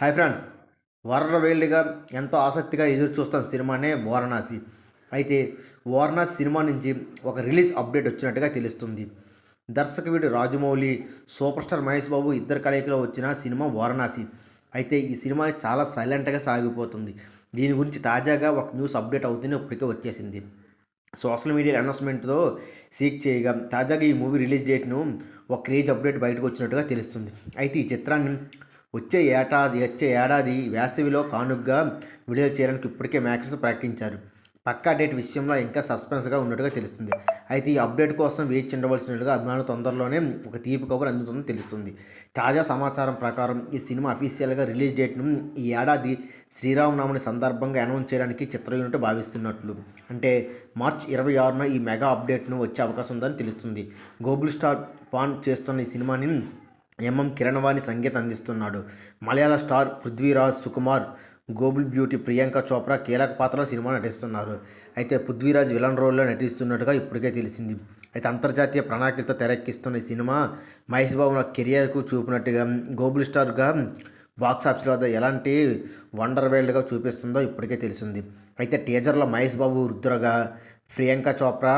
Hi friends. వేళ్ళుగా ఎంతో ఆసక్తిగా ఎదురు చూస్తున్న సినిమానే వారణాసి. అయితే వారణాసి సినిమా నుంచి ఒక రిలీజ్ అప్డేట్ వచ్చినట్టుగా తెలుస్తుంది. దర్శకవిడు రాజమౌళి సూపర్ స్టార్ మహేష్ బాబు ఇద్దరు కలయికలో వచ్చిన సినిమా వారణాసి. అయితే ఈ సినిమా చాలా సైలెంట్గా సాగిపోతుంది. దీని గురించి తాజాగా ఒక న్యూస్ అప్డేట్ అవుతుంది ఇప్పటికే వచ్చేసింది. సోషల్ మీడియా అనౌన్స్మెంట్తో సీక్ చేయగా తాజాగా ఈ మూవీ రిలీజ్ డేట్ను ఒక క్రేజ్ అప్డేట్ బయటకు వచ్చినట్టుగా తెలుస్తుంది. అయితే ఈ చిత్రాన్ని వచ్చే ఏటాది వచ్చే ఏడాది వేసవిలో కానుగ్గా విడుదల చేయడానికి ఇప్పటికే మేకర్స్ ప్రకటించారు. పక్కా డేట్ విషయంలో ఇంకా సస్పెన్స్గా ఉన్నట్టుగా తెలుస్తుంది. అయితే ఈ అప్డేట్ కోసం వేచి ఉండవలసినట్టుగా అభిమానులు తొందరలోనే ఒక తీపి కబురు అందుతుందని తెలుస్తుంది. తాజా సమాచారం ప్రకారం ఈ సినిమా అఫీషియల్గా రిలీజ్ డేట్ను ఈ ఏడాది శ్రీరామనవమి సందర్భంగా అనౌన్స్ చేయడానికి చిత్ర యూనిట్ భావిస్తున్నట్లు. అంటే మార్చ్ ఇరవై ఆరున ఈ మెగా అప్డేట్ను వచ్చే అవకాశం ఉందని తెలుస్తుంది. గోబుల్ స్టార్ పాన్ చేస్తున్న ఈ సినిమాని ఎంఎం కిరణవాణి సంగీతం అందిస్తున్నాడు. మలయాళ star Prithviraj Sukumar global beauty Priyanka Chopra కీలక పాత్రలో సినిమా నటిస్తున్నారు. అయితే పృథ్వీరాజ్ విలన్ రోల్లో నటిస్తున్నట్టుగా ఇప్పటికే తెలిసింది. అయితే అంతర్జాతీయ ప్రణాళికలతో తెరక్కిస్తున్న ఈ సినిమా మహేష్ బాబు కెరియర్కు చూపినట్టుగా గోబుల్ స్టార్గా బాక్స్ ఆఫీస్ వద్ద ఎలాంటి వండర్ వరల్డ్గా చూపిస్తుందో ఇప్పటికే తెలిసింది. అయితే టీజర్లో మహేష్ బాబు రుద్రగా ప్రియాంక చోప్రా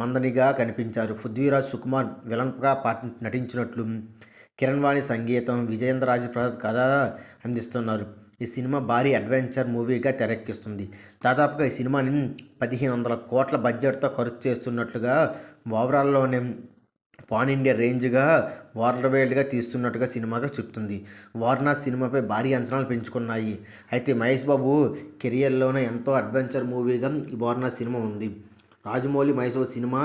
మందనిగా కనిపించారు. పృథ్వీరాజ్ సుకుమార్ విలన్గా పాటి నటించినట్లు కిరణ్ వాణి సంగీతం విజయేంద్రరాజు ప్రసాద్ కథ అందిస్తున్నారు. ఈ సినిమా భారీ అడ్వెంచర్ మూవీగా తెరకెక్కిస్తుంది. దాదాపుగా ఈ సినిమాని పదిహేను వందల కోట్ల బడ్జెట్తో ఖర్చు చేస్తున్నట్లుగా ఓవరాల్లోనే పాన్ ఇండియా రేంజ్గా వరల్డ్ వేల్డ్గా తీస్తున్నట్టుగా సినిమాగా చెప్తుంది. వారణాసి సినిమాపై భారీ అంచనాలు పెంచుకున్నాయి. అయితే మహేష్ బాబు కెరియర్లోనే ఎంతో అడ్వెంచర్ మూవీగా ఈ సినిమా ఉంది. రాజమౌళి మైసూర్ సినిమా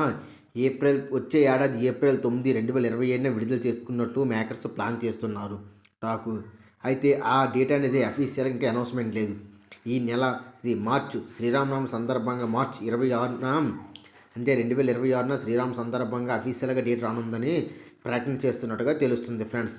ఏప్రిల్ వచ్చే ఏడాది ఏప్రిల్ తొమ్మిది రెండు వేల ఇరవై ఏడున విడుదల చేసుకున్నట్టు మేకర్స్ ప్లాన్ చేస్తున్నారు టాకు. అయితే ఆ డేట్ అనేది అఫీషియల్గా ఇంకా అనౌన్స్మెంట్ లేదు. ఈ నెల ఇది మార్చ్ శ్రీరామనవమి సందర్భంగా మార్చ్ ఇరవై ఆరున అంటే రెండు వేల ఇరవై ఆరున శ్రీరామ్ సందర్భంగా అఫీషియల్గా డేట్ రానుందని ప్రకటన చేస్తున్నట్టుగా తెలుస్తుంది ఫ్రెండ్స్.